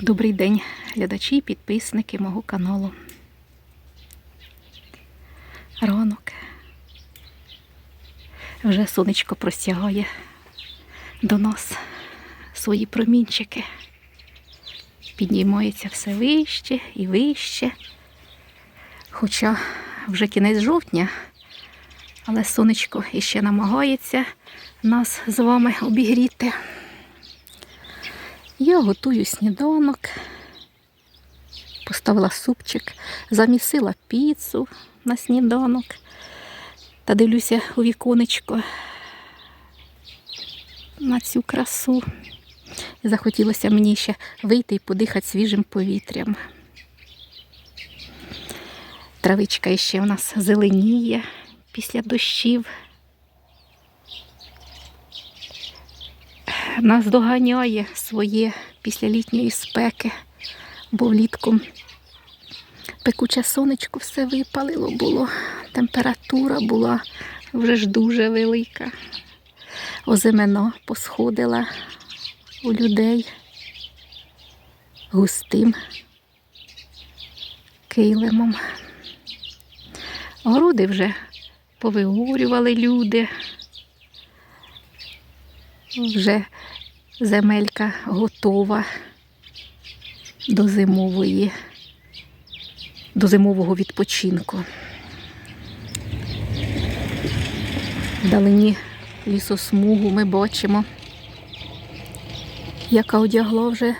Добрий день, глядачі і підписники мого каналу. Ранок. Вже сонечко простягає до нас свої промінчики. Піднімається все вище і вище. Хоча вже кінець жовтня, але сонечко іще намагається нас з вами обігріти. Я готую сніданок, поставила супчик, замісила піцу на сніданок та дивлюся у віконечко на цю красу. Захотілося мені ще вийти і подихати свіжим повітрям. Травичка ще в нас зеленіє після дощів. Нас доганяє своє після літньої спеки, бо влітку пекуче сонечко все випалило було, температура була вже ж дуже велика. Озимена посходила у людей густим килимом. Городи вже повиорювали люди. Вже земелька готова до зимової, до зимового відпочинку. Вдалині лісосмугу ми бачимо, яка одягла вже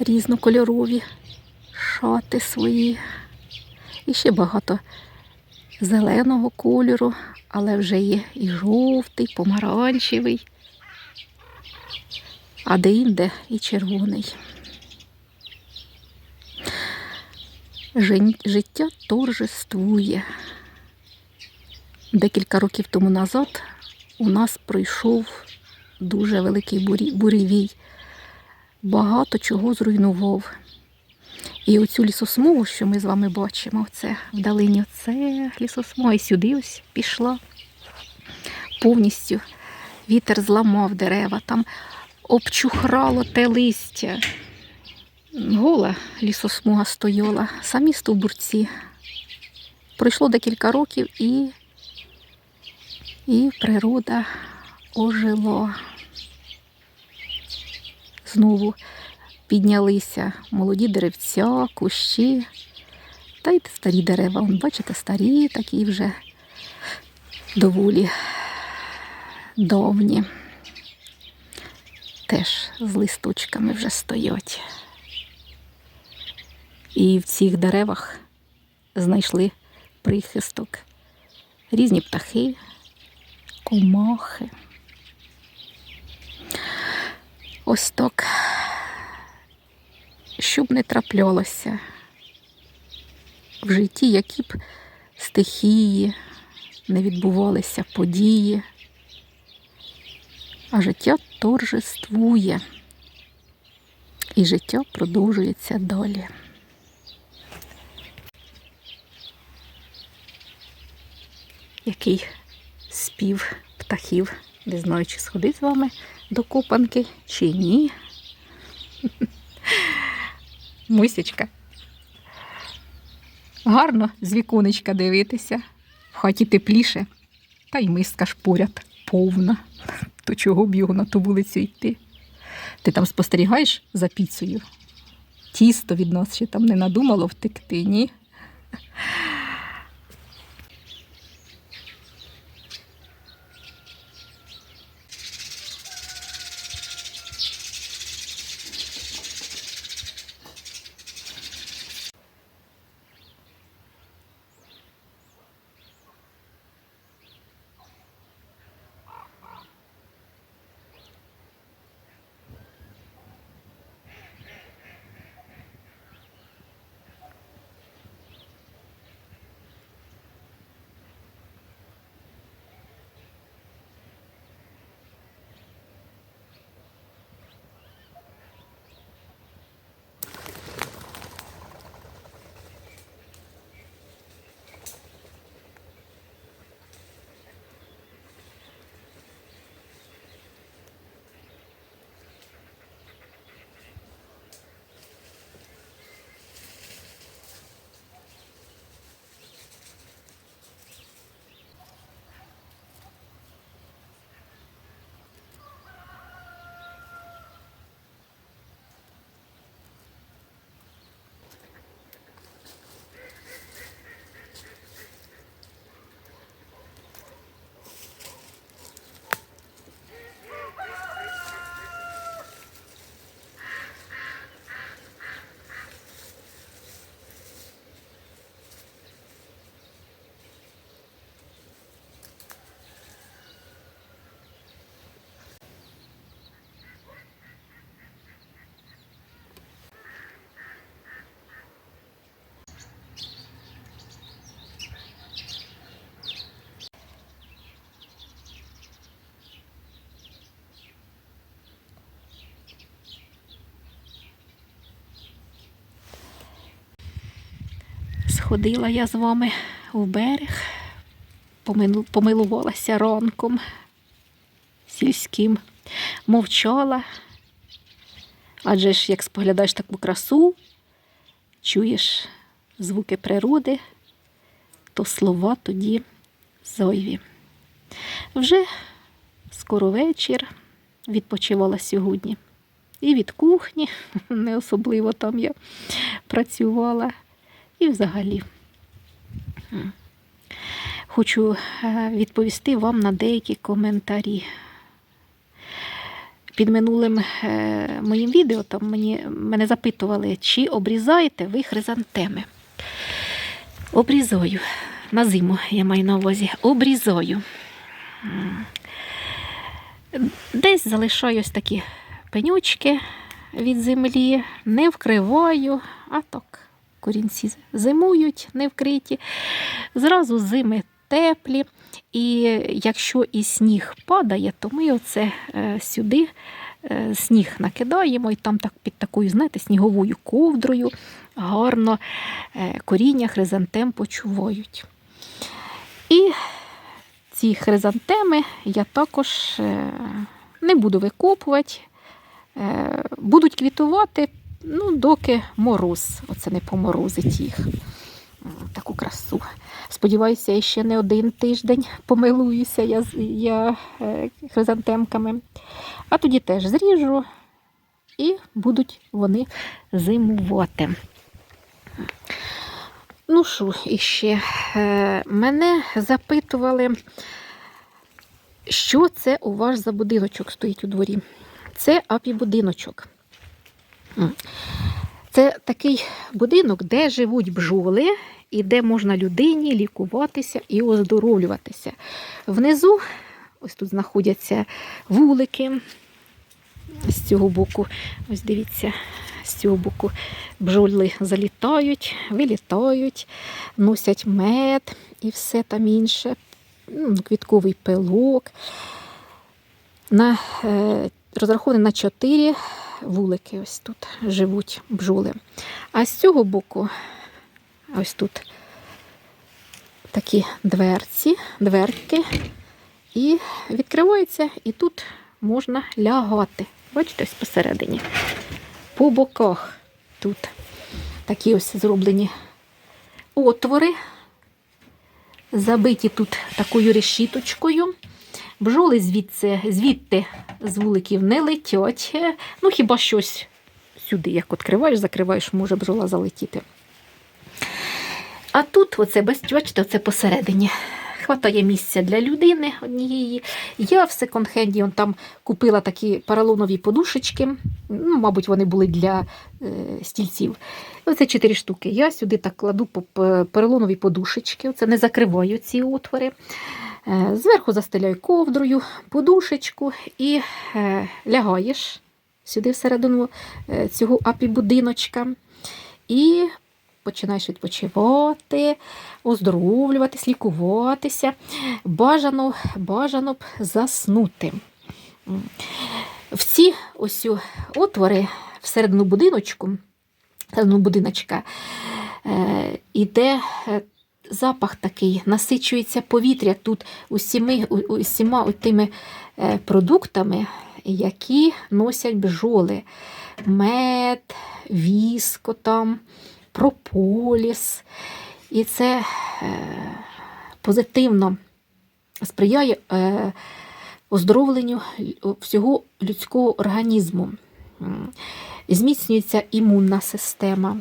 різнокольорові шати свої. І ще багато зеленого кольору, але вже є і жовтий, помаранчевий а де-інде і червоний. Життя торжествує. Декілька років тому назад у нас пройшов дуже великий буревій. Багато чого зруйнував. І оцю лісосмугу, що ми з вами бачимо, це вдалині, це лісосмуга, і сюди ось пішла. Повністю вітер зламав дерева, там обчухрало те листя. Гола лісосмуга стояла, самі стовбурці. Пройшло декілька років і, і природа ожила. Знову піднялися молоді деревця, кущі, та й старі дерева. Вон, бачите, старі такі вже доволі давні теж з листочками вже стоять. І в цих деревах знайшли прихисток. Різні птахи, комахи. Ось так, щоб не траплялося в житті, які б стихії не відбувалися події, а життя торжествує. І життя продовжується далі. Який спів птахів. Не знаю, чи сходить з вами до копанки, чи ні. Мусічка. Гарно з віконечка дивитися. В хаті тепліше, та й миска ж поряд повна. То чого б його на ту вулицю йти? Ти там спостерігаєш за піцею? Тісто від нас ще там не надумало втекти, ні? Ходила я з вами в берег, помилувалася ранком сільським, мовчала. Адже ж, як споглядаєш таку красу, чуєш звуки природи, то слова тоді зойві. Вже скоро вечір відпочивала сьогодні. І від кухні, не особливо там я працювала, і взагалі. Хочу е, відповісти вам на деякі коментарі. Під минулим е, моїм відео там мені, мене запитували, чи обрізаєте ви хризантеми. Обрізаю. На зиму я маю на увазі. Обрізаю. Десь залишаю ось такі пенючки від землі, не вкриваю, а так корінці зимують, не вкриті. Зразу зими теплі. І якщо і сніг падає, то ми оце е, сюди е, сніг накидаємо, і там так під такою, знаєте, сніговою ковдрою гарно е, коріння хризантем почувають. І ці хризантеми я також не буду викопувати, будуть квітувати, ну, доки мороз, оце не поморозить їх. Таку красу. Сподіваюся, я ще не один тиждень помилуюся я, я е, хризантемками. А тоді теж зріжу і будуть вони зимувати. Ну що, іще е, мене запитували, що це у вас за будиночок стоїть у дворі. Це апі-будиночок. Це такий будинок, де живуть бджоли і де можна людині лікуватися і оздоровлюватися. Внизу, ось тут знаходяться вулики. З цього боку, ось дивіться, з цього боку бджоли залітають, вилітають, носять мед і все там інше, ну, квітковий пилок. На, е, розрахований на чотири вулики ось тут живуть бджоли. А з цього боку, ось тут такі дверці, дверки, і відкриваються, і тут можна лягати. Бачите, ось посередині. По боках тут такі ось зроблені отвори, забиті тут такою решіточкою. Бджоли звідси, звідти з вуликів не летять. Е, Ну, хіба щось сюди, як відкриваєш, закриваєш, може бджола залетіти. А тут, оце, бачите, оце посередині. Хватає місця для людини однієї. Я в секонд-хенді он там купила такі поролонові подушечки. Ну, мабуть, вони були для е, стільців. Оце чотири штуки. Я сюди так кладу по поролонові подушечки. Оце не закриваю ці отвори. Е, Зверху застеляю ковдрою, подушечку і е, лягаєш сюди всередину е, цього апі-будиночка. І починаєш відпочивати, оздоровлюватись, лікуватися. Бажано, бажано б заснути. В ці ось отвори всередину будиночку, всередину будиночка, іде запах такий, насичується повітря тут усіми, усіма тими е, продуктами, які носять бджоли. Мед, віско там, прополіс. І це е, позитивно сприяє е, оздоровленню всього людського організму. Зміцнюється імунна система.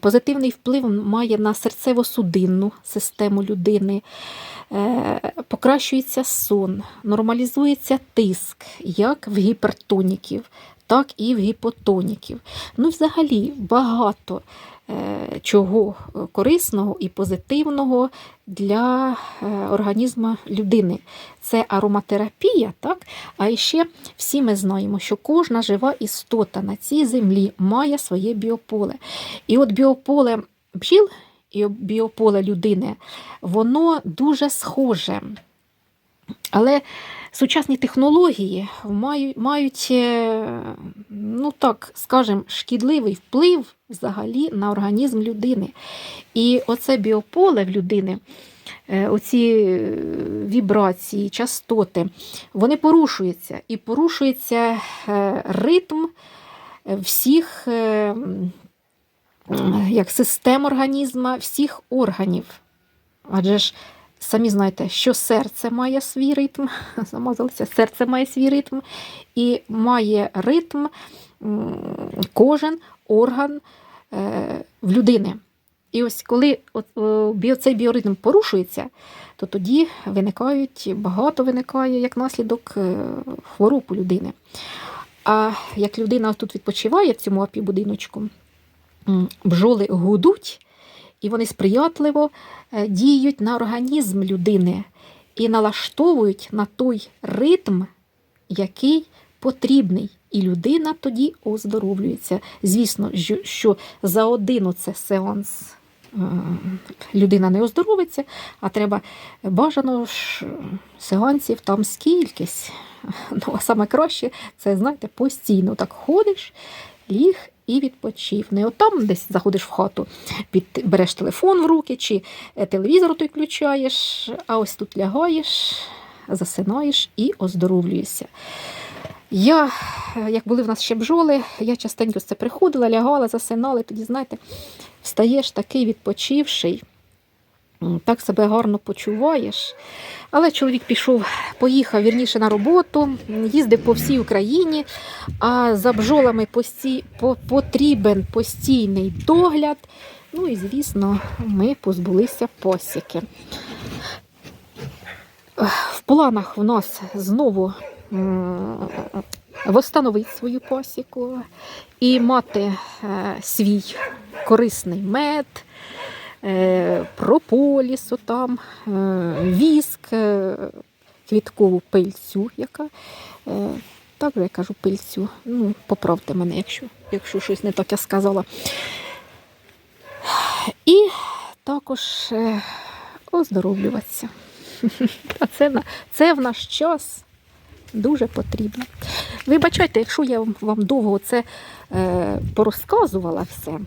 Позитивний вплив має на серцево-судинну систему людини, Е, покращується сон, нормалізується тиск, як в гіпертоніків, так і в гіпотоніків. Ну, взагалі, багато чого корисного і позитивного для е, організму людини. Це ароматерапія, так? а ще всі ми знаємо, що кожна жива істота на цій землі має своє біополе. І от біополе бджіл і біополе людини, воно дуже схоже. Але сучасні технології мають, е, ну так скажем, шкідливий вплив взагалі на організм людини. І оце біополе в людини, е, оці е, вібрації, частоти, вони порушуються. І порушується ритм всіх як систем організму, всіх органів. Адже ж самі знаєте, що серце має свій ритм, замазалося, серце має свій ритм, і має ритм кожен орган е, в людини. І ось коли біо- цей біоритм порушується, то тоді виникають, багато виникає як наслідок е, хвороб у людини. А як людина тут відпочиває в цому апі-будиночку, м, бджоли гудуть, і вони сприятливо е, діють на організм людини і налаштовують на той ритм, який потрібний. І людина тоді оздоровлюється. Звісно, що- за один оце сеанс е, людина не оздоровиться, а треба бажано ж сеансів там скількись. Ну, а саме краще це, знаєте, постійно так ходиш, ліг і відпочив. Не отам десь заходиш в хату, під, береш телефон в руки чи е, телевізор той включаєш, а ось тут лягаєш, засинаєш і оздоровлюєшся. Я, е, як були в нас ще бджоли, я частенько це приходила, лягала, засинала, тоді, знаєте, встаєш такий відпочивший, так себе гарно почуваєш. Але чоловік пішов, поїхав вірніше на роботу, їздив по всій Україні, а за бджолами пості... по- потрібен постійний догляд. Ну і, звісно, ми позбулися посіки. В планах в нас знову восстановити свою посіку і мати е, свій корисний мед, прополісу там, е, віск, е, квіткову пильцю, яка. е, Так я кажу пильцю. Ну, поправте мене, якщо, якщо щось не так я сказала. І також е, оздоровлюватися. А це, це в наш час дуже потрібно. Вибачайте, якщо я вам довго це е, порозказувала все.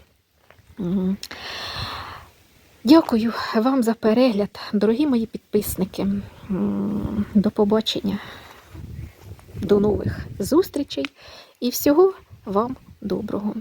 Дякую вам за перегляд, дорогі мої підписники. До побачення, до нових зустрічей і всього вам доброго.